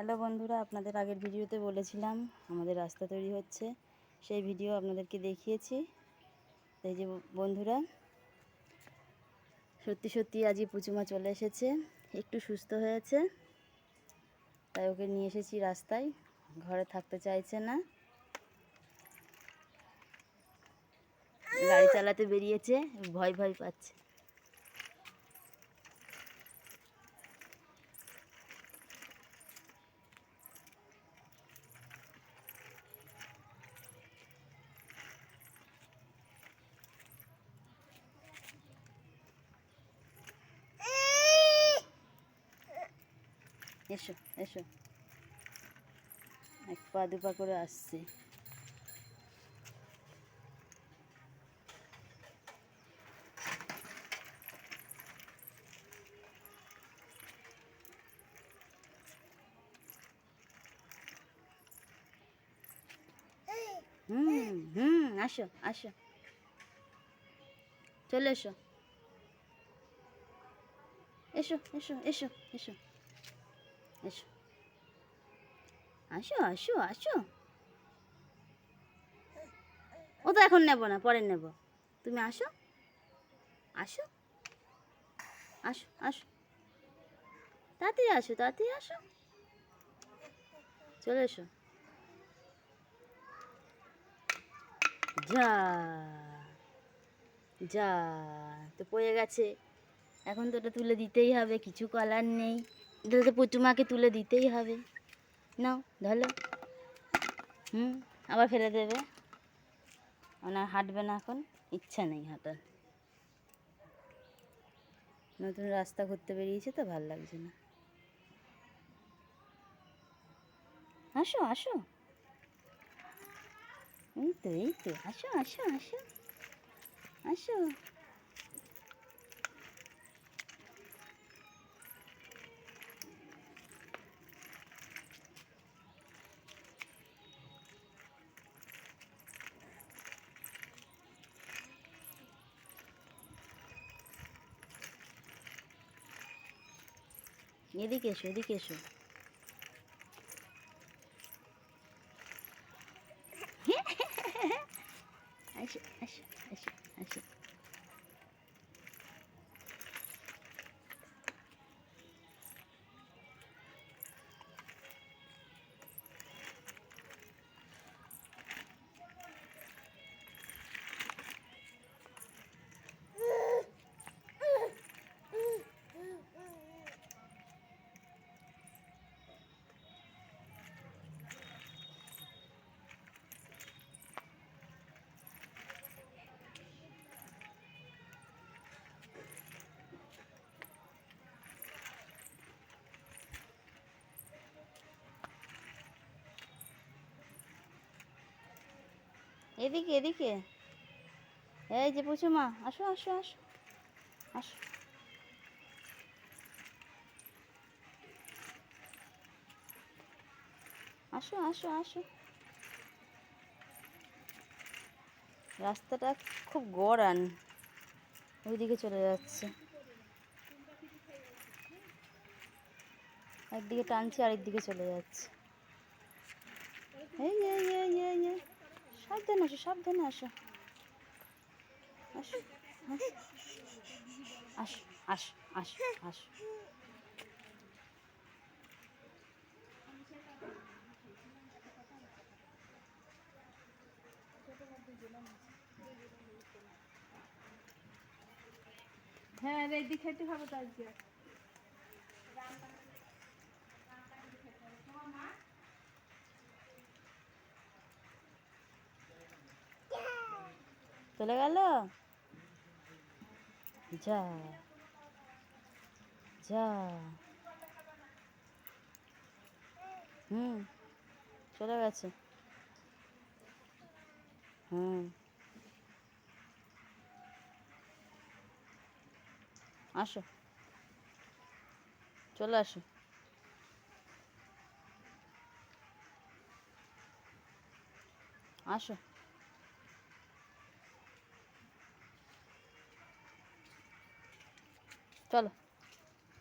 Hello বন্ধুরা, আপনাদের আগের ভিডিওতে বলেছিলাম আমাদের রাস্তা তৈরি হচ্ছে। সেই ভিডিও আপনাদেরকে দেখিয়েছি। এই যে বন্ধুরা, সত্যি সত্যি আজই পুচুমা চলে এসেছে, একটু সুস্থ হয়েছে, তাই ওকে নিয়ে এসেছি রাস্তায়, ঘরে থাকতে চাইছে না। গাড়ি চালাতে বেরিয়েছে, ভয় ভয় পাচ্ছে। এসো এসো। এক পা দুপা করে আসছে। হুম হুম, আসো আসো। চলে এসো। এসো এসো এসো এসো। এসো। আসো আসো আসো। ও তো এখন নেব না, পরে নেব। তুমি আসো। আসো। আসো আসো। তাড়াতাড়ি আসো তাড়াতাড়ি আসো। চলে এসো। যা যা, তো পড়ে গেছে। এখন তো ওটা তুলে দিতেই হবে, কিছু করার নেই। এটা তো পুচুমাকে তুলে দিতেই হবে। নাও ধরো হুম, আবার ফেলে দেবে। ওনার হাঁটবে না এখন, ইচ্ছা নেই হাঁটার। নতুন রাস্তা ঘুরতে বেরিয়েছে তো, ভালো লাগছে না। আসো আসো। এই তো এই তো, আসো আসো আসো। আসো। এদিকে এসো এদিকে এসো। এদিকে এদিকে। এই যে পুচু মা, আসো আসো আসো। আসো। আসো আসো আসো। রাস্তাটা খুব গড়ান। ওইদিকে চলে যাচ্ছে। একদিকে টানছি, আরেকদিকে চলে যাচ্ছে। এই এই এই এই সাবধানে আসো সাবধানে আসো। আসো আসো। হ্যাঁ রেডি খেতে হবে তো আজকে। চলে গেল? যা যা। হুম চলে গেছে। হুম। আসো। চলে আসো। আসো। চলো